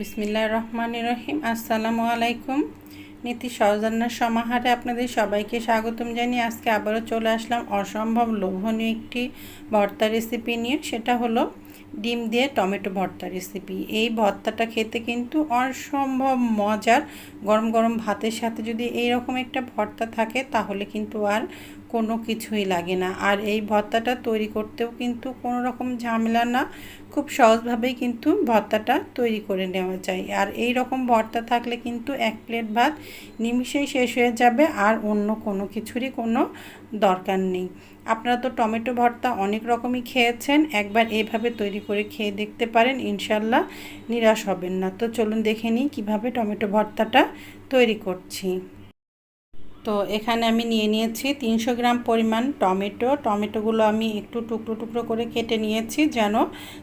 বিসমিল্লাহ রহমান রহিম আসসালামু আলাইকুম। নীতি সহজান্নার সমাহারে আপনাদের সবাইকে স্বাগতম জানিয়ে আজকে আবারও চলে আসলাম অসম্ভব লোভনীয় একটি ভর্তা রেসিপি নিয়ে। সেটা হলো ডিম দিয়ে টমেটো ভর্তা রেসিপি এই ভর্তাটা খেতে কিন্তু অসম্ভব মজার। গরম গরম ভাতের সাথে যদি এই রকম একটা ভর্তা থাকে, তাহলে কিন্তু আর কোনো কিছুই লাগে না। আর এই ভর্তাটা তৈরি করতেও কিন্তু কোনো রকম ঝামেলা না। খুব সহজভাবেই কিন্তু ভর্তাটা তৈরি করে নেওয়া যায়। আর এই রকম ভর্তা থাকলে কিন্তু এক প্লেট ভাত নিমিষেই শেষ হয়ে যাবে আর অন্য কোনো কিছুরই কোনো দরকার নেই। আপনারা তো টমেটো ভর্তা অনেক রকমই খেয়েছেন। একবার এইভাবে তৈরি করে খেয়ে দেখতে পারেন, ইনশাল্লাহ নিরাশ হবেন না। তো চলুন দেখে নিই কীভাবে টমেটো ভর্তাটা তৈরি করছি। তো এখানে আমি নিয়ে নিয়েছি তিনশো গ্রাম পরিমাণ টমেটো। টমেটোগুলো আমি একটু টুকরো টুকরো করে কেটে নিয়েছি যেন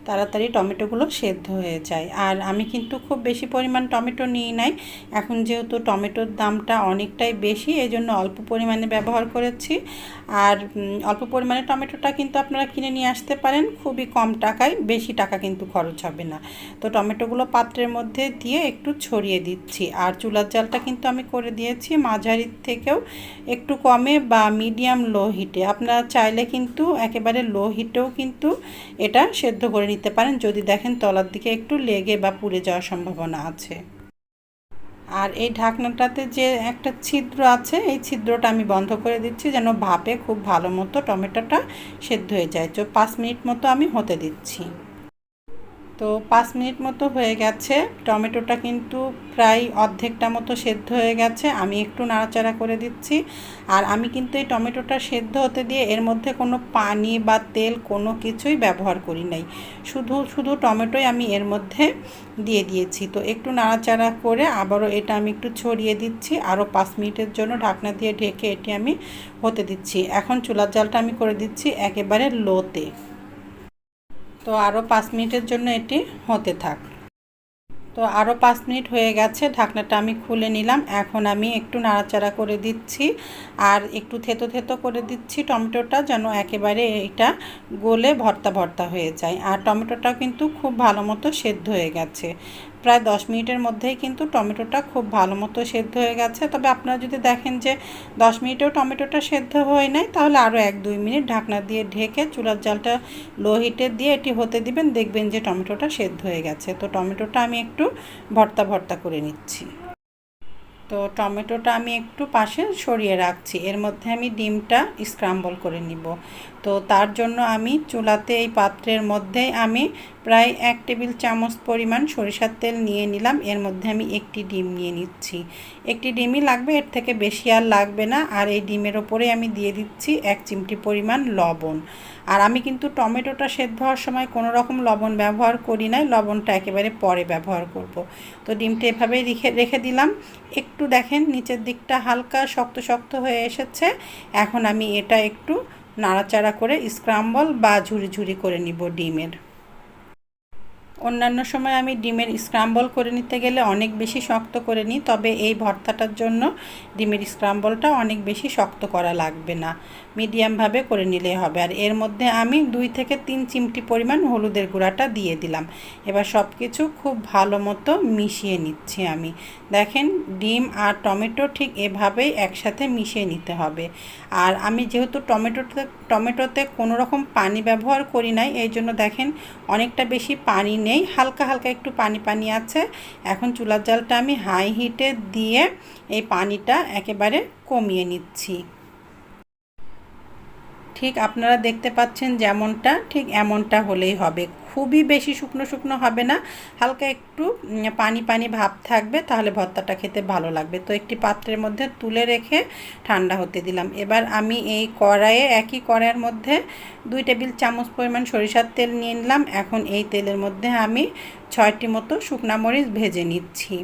তাড়াতাড়ি টমেটোগুলো সেদ্ধ হয়ে যায়। আর আমি কিন্তু খুব বেশি পরিমাণ টমেটো নিই নাই। এখন যেহেতু টমেটোর দামটা অনেকটাই বেশি এই জন্য অল্প পরিমাণে ব্যবহার করেছি। আর অল্প পরিমাণে টমেটোটা কিন্তু আপনারা কিনে নিয়ে আসতে পারেন। খুবই কম টাকায়, বেশি টাকা কিন্তু খরচ হবে না। তো টমেটোগুলো পাত্রের মধ্যে দিয়ে একটু ছড়িয়ে দিচ্ছি। আর চুলার জালটা কিন্তু আমি করে দিয়েছি। মাঝারির থেকেও একটু কমে বা মিডিয়াম লো হিটে। আপনারা চাইলে কিন্তু একেবারে লো হিটেও কিন্তু এটা সেদ্ধ করে নিতে পারেন। যদি দেখেন তলার দিকে একটু লেগে বা পুড়ে যাওয়ার সম্ভাবনা আছে। আর এই ঢাকনাটাতে যে একটা ছিদ্র আছে, এই ছিদ্রটা আমি বন্ধ করে দিচ্ছি যেন ভাপে খুব ভালো মতো টমেটোটা সেদ্ধ হয়ে যায়। তো পাঁচ মিনিট মতো আমি হতে দিচ্ছি। তো পাঁচ মিনিট মতো হয়ে গেছে। টমেটোটা কিন্তু প্রায় অর্ধেকটা মতো সেদ্ধ হয়ে গেছে। আমি একটু নাড়াচাড়া করে দিচ্ছি। আর আমি কিন্তু এই টমেটোটা সেদ্ধ হতে দিয়ে এর মধ্যে কোনো পানি বা তেল কোনো কিছুই ব্যবহার করি নাই। শুধু শুধু টমেটোই আমি এর মধ্যে দিয়ে দিয়েছি। তো একটু নাড়াচাড়া করে আবারও এটা আমি একটু ছড়িয়ে দিচ্ছি। আরও পাঁচ মিনিটের জন্য ঢাকনা দিয়ে ঢেকে এটি আমি হতে দিচ্ছি। এখন চুলার জালটা আমি করে দিচ্ছি একেবারে লোতে। তো আরও পাঁচ মিনিটের জন্য এটি হতে থাক। তো আরও পাঁচ মিনিট হয়ে গেছে, ঢাকনাটা আমি খুলে নিলাম। এখন আমি একটু নাড়াচাড়া করে দিচ্ছি আর একটু থেতো থেতো করে দিচ্ছি টমেটোটা যেন একেবারে এটা গলে ভর্তা ভর্তা হয়ে যায়। আর টমেটোটা কিন্তু খুব ভালো মতো সেদ্ধ হয়ে গেছে। প্রায় দশ মিনিটের মধ্যেই কিন্তু টমেটোটা খুব ভালো মতো সেদ্ধ হয়ে গেছে। তবে আপনারা যদি দেখেন যে দশ মিনিটেও টমেটোটা সেদ্ধ হয়ে নাই, তাহলে আরও এক দুই মিনিট ঢাকনা দিয়ে ঢেকে চুলার জালটা লো হিটে দিয়ে এটি হতে দিবেন, দেখবেন যে টমেটোটা সেদ্ধ হয়ে গেছে। তো টমেটোটা আমি একটু ভর্তা ভর্তা করে নিচ্ছি। তো টমেটোটা আমি একটু পাশে সরিয়ে রাখছি। এর মধ্যে আমি ডিমটা স্ক্রাম্বল করে নিব। তো তার জন্য আমি চুলাতে এই পাত্রের মধ্যেই আমি প্রায় এক টেবিল চামচ পরিমাণ সরিষার তেল নিয়ে নিলাম। এর মধ্যে আমি একটি ডিম নিয়ে নিচ্ছি। একটি ডিমই লাগবে, এর থেকে বেশি আর লাগবে না। আর এই ডিমের ওপরে আমি দিয়ে দিচ্ছি এক চিমটি পরিমাণ লবণ। আর আমি কিন্তু টমেটোটা সেদ্ধ হওয়ার সময় কোনো রকম লবণ ব্যবহার করি নাই। লবণটা একেবারে পরে ব্যবহার করব। তো ডিমটা এভাবেই রেখে রেখে দিলাম। একটু দেখেন, নিচের দিকটা হালকা শক্ত শক্ত হয়ে এসেছে। এখন আমি এটা একটু নাড়াচাড়া করে স্ক্রাম্বল বা ঝুরি ঝুরি করে নিব ডিমের। অন্যান্য সময় আমি ডিমের স্ক্রাম্বল করে নিতে গেলে অনেক বেশি শক্ত করে নিই, তবে এই ভর্তাটার জন্য ডিমের স্ক্রাম্বলটা অনেক বেশি শক্ত করা লাগবে না। মিডিয়ামভাবে করে নিলে হবে। আর এর মধ্যে আমি দুই থেকে তিন চিমটি পরিমাণ হলুদের গুঁড়াটা দিয়ে দিলাম। এবার সব কিছু খুব ভালো মতো মিশিয়ে নিচ্ছি আমি। দেখেন, ডিম আর টমেটো ঠিক এভাবেই একসাথে মিশিয়ে নিতে হবে। আর আমি যেহেতু টমেটোতে টমেটোতে কোনো রকম পানি ব্যবহার করি নাই, এই জন্য দেখেন অনেকটা বেশি পানি নেই হালকা হালকা একটু পানি পানি আছে। এখন চুলার জালটা আমি হাই হিটে দিয়ে এই পানিটা একেবারে কমিয়ে নিচ্ছি। ঠিক আপনারা দেখতে পাচ্ছেন যেমনটা, ঠিক এমনটা হলেই হবে। খুবই বেশি শুকনো শুকনো হবে না, হালকা একটু পানি পানি ভাব থাকবে, তাহলে ভর্তাটা খেতে ভালো লাগবে। তো একটি পাত্রের মধ্যে তুলে রেখে ঠান্ডা হতে দিলাম। এবার আমি এই কড়াইয়ে, একই কড়াইয়ের মধ্যে দুই টেবিল চামচ পরিমাণ সরিষার তেল নিয়ে নিলাম। এখন এই তেলের মধ্যে আমি ছয়টি মতো শুকনা মরিচ ভেজে নিচ্ছি।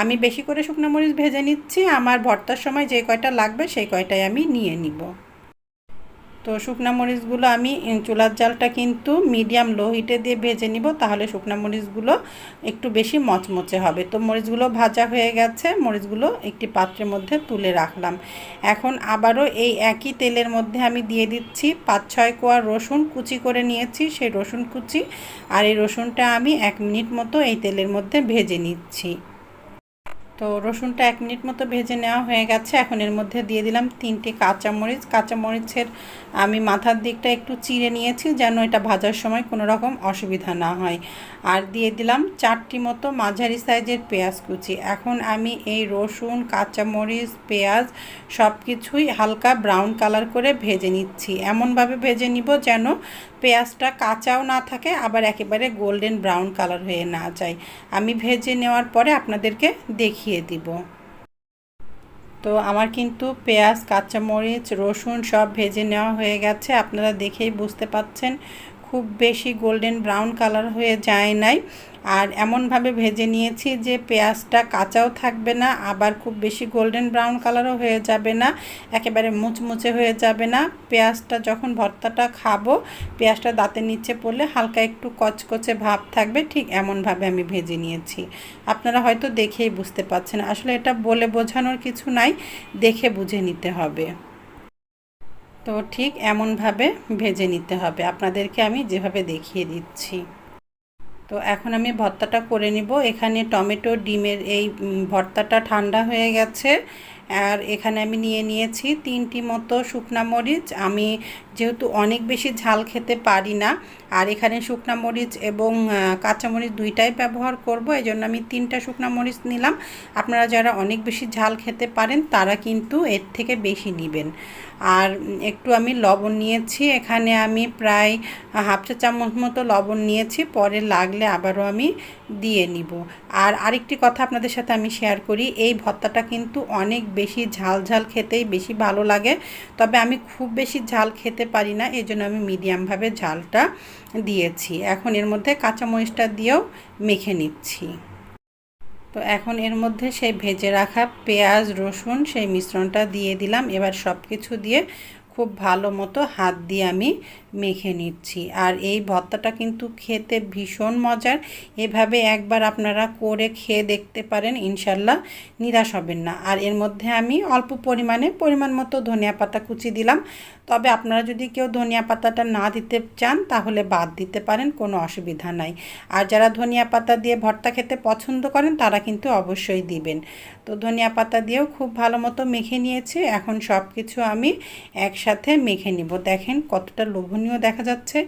আমি বেশি করে শুকনা মরিচ ভেজে নিচ্ছি, আমার ভর্তার সময় যে কয়টা লাগবে, সেই কয়টাই আমি নিয়ে নিব। তো শুকনা মরিচগুলো আমি চুলার জালটা কিন্তু মিডিয়াম লো হিটে দিয়ে ভেজে নিব, তাহলে শুকনা মরিচগুলো একটু বেশি মচমচে হবে। তো মরিচগুলো ভাজা হয়ে গেছে, মরিচগুলো একটি পাত্রের মধ্যে তুলে রাখলাম। এখন আবারও এই একই তেলের মধ্যে আমি দিয়ে দিচ্ছি পাঁচ ছয় কোয়া রসুন কুচি করে নিয়েছি, সেই রসুন কুচি। আর এই রসুনটা আমি এক মিনিট মতো এই তেলের মধ্যে ভেজে নিচ্ছি। তো রসুনটা এক মিনিট মতো ভেজে নেওয়া হয়ে গেছে। এখন এর মধ্যে দিয়ে দিলাম তিনটি কাঁচামরিচ। কাঁচামরিচের আমি মাথার দিকটা একটু চিড়ে নিয়েছি যেন এটা ভাজার সময় কোনো রকম অসুবিধা না হয়। আর দিয়ে দিলাম চারটি মতো মাঝারি সাইজের পেঁয়াজ কুচি। এখন আমি এই রসুন, কাঁচামরিচ, পেঁয়াজ সব কিছুই হালকা ব্রাউন কালার করে ভেজে নিচ্ছি। এমনভাবে ভেজে নিব যেন পেঁয়াজটা কাঁচাও না থাকে, আবার একেবারে গোল্ডেন ব্রাউন কালার হয়ে না যায়। আমি ভেজে নেওয়ার পরে আপনাদেরকে দেখিয়ে দিব। তো আমার কিন্তু পেঁয়াজ, কাঁচামরিচ, রসুন সব ভেজে নেওয়া হয়ে গেছে, আপনারা দেখেই বুঝতে পাচ্ছেন। খুব বেশি গোল্ডেন ব্রাউন কালার হয়ে যায় নাই। আর এমনভাবে ভেজে নিয়েছি যে পেঁয়াজটা কাঁচাও থাকবে না, আবার খুব বেশি গোল্ডেন ব্রাউন কালারও হয়ে যাবে না, একেবারে মুচমুচে হয়ে যাবে না। পেঁয়াজটা যখন ভর্তাটা খাব, পেঁয়াজটা দাঁতের নিচে পড়লে হালকা একটু কচকচে ভাব থাকবে, ঠিক এমনভাবে আমি ভেজে নিয়েছি। আপনারা হয়তো দেখেই বুঝতে পাচ্ছেন আসলে এটা বলে বোঝানোর কিছু নাই, দেখে বুঝে নিতে হবে। তো ঠিক এমনভাবে ভেজে নিতে হবে। আপনাদেরকে আমি যেভাবে দেখিয়ে দিচ্ছি। তো এখন আমি ভর্তাটা করে নিব। এখানে টমেটো ডিমের এই ভর্তাটা ঠান্ডা হয়ে গেছে। আর এখানে আমি নিয়ে নিয়েছি তিনটি মতো শুকনা মরিচ। আমি যেহেতু অনেক বেশি ঝাল খেতে পারি না আর এখানে শুকনা মরিচ এবং কাঁচামরিচ দুইটাই ব্যবহার করব এই জন্য আমি তিনটা শুকনা মরিচ নিলাম। আপনারা যারা অনেক বেশি ঝাল খেতে পারেন, তারা কিন্তু এর থেকে বেশি নেবেন। আর একটু আমি লবণ নিয়েছি, এখানে আমি প্রায় হাফ চা চামচ মতো লবণ নিয়েছি, পরে লাগলে আবারও আমি দিয়ে নিব। আর আরেকটি কথা আপনাদের সাথে আমি শেয়ার করি, এই ভর্তাটা কিন্তু অনেক বেশি ঝাল ঝাল খেতেই বেশি ভালো লাগে। তবে আমি খুব বেশি ঝাল খেতে পারি না এই জন্য আমি মিডিয়ামভাবে ঝালটা দিয়েছি। এখন এর মধ্যে কাঁচামরিচটা দিয়েও মেখে নিচ্ছি। তো এখন এর মধ্যে সেই ভেজে রাখা পেঁয়াজ, রসুন সেই মিশ্রণটা দিয়ে দিলাম। এবার সব কিছু দিয়ে খুব ভালো মতো হাত দিয়ে আমি মেখে নিচ্ছি। আর এই ভর্তাটা কিন্তু খেতে ভীষণ মজার। এভাবে একবার আপনারা করে খেয়ে দেখতে পারেন, ইনশাল্লাহ নিরাশ হবেন না। আর এর মধ্যে আমি অল্প পরিমাণে পরিমাণ মতো ধনিয়া পাতা কুচি দিলাম। তবে আপনারা যদি কেউ ধনিয়া পাতাটা না দিতে চান, তাহলে বাদ দিতে পারেন, কোনো অসুবিধা নাই। আর যারা ধনিয়া পাতা দিয়ে ভর্তা খেতে পছন্দ করেন, তারা কিন্তু অবশ্যই দিবেন। তো ধনিয়া পাতা দিয়েও খুব ভালো মতো মেখে নিয়েছি। এখন সব কিছু আমি একসাথে মেখে নিব। দেখেন কতটা লোভনীয় দেখা যাচ্ছে।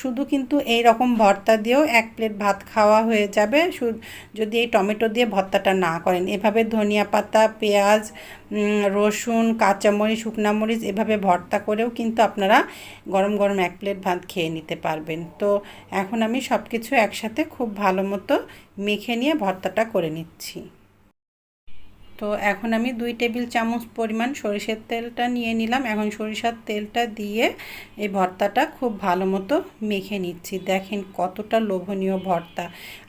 শুধু কিন্তু এই রকম ভর্তা দিয়েও এক প্লেট ভাত খাওয়া হয়ে যাবে। যদি এই টমেটো দিয়ে ভর্তাটা না করেন, এভাবে ধনিয়া পাতা, পেঁয়াজ রসুন, কাঁচামরিচ, শুকনা মরিচ, এভাবে ভর্তা করেও কিন্তু আপনারা গরম গরম এক প্লেট ভাত খেয়ে নিতে পারবেন। তো এখন আমি সব কিছু একসাথে খুব ভালো মতো মেখে নিয়ে ভর্তাটা করে নিচ্ছি। তো এখন আমি দুই টেবিল চামচ পরিমাণ সরিষার তেলটা নিয়ে নিলাম। এখন সরিষার তেলটা দিয়ে এই ভর্তাটা খুব ভালো মতো মেখে নিচ্ছি। দেখেন কতটা লোভনীয় ভর্তা।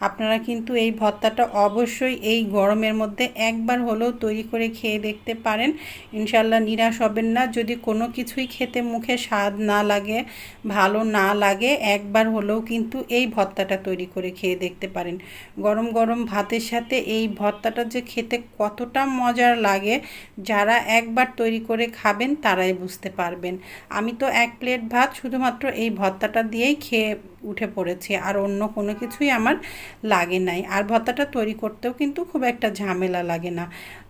আপনারা কিন্তু এই ভর্তাটা অবশ্যই এই গরমের মধ্যে একবার হলেও তৈরি করে খেয়ে দেখতে পারেন। ইনশাল্লাহ নিরাশ হবেন না। যদি কোনো কিছুই খেতে মুখে স্বাদ না লাগে, ভালো না লাগে, একবার হলেও কিন্তু এই ভর্তাটা তৈরি করে খেয়ে দেখতে পারেন। গরম গরম ভাতের সাথে এই ভর্তাটা যে খেতে কতটা কতটা মজার লাগে, যারা একবার তৈরি করে খাবেন তারাই বুঝতে পারবেন। আমি তো এক প্লেট ভাত শুধুমাত্র এই ভর্তাটা দিয়েই খেয়ে উঠে পড়েছি, আর অন্য কোনো কিছুই আমার লাগে নাই। আর ভর্তাটা তৈরি করতেও কিন্তু খুব একটা ঝামেলা লাগে না।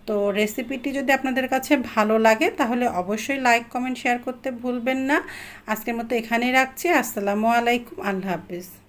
তো রেসিপিটি যদি আপনাদের কাছে ভালো লাগে, তাহলে অবশ্যই লাইক, কমেন্ট, শেয়ার করতে ভুলবেন না। আজকের মতো এখানেই রাখছি। আসসালামু আলাইকুম। আল্লাহ হাফিজ।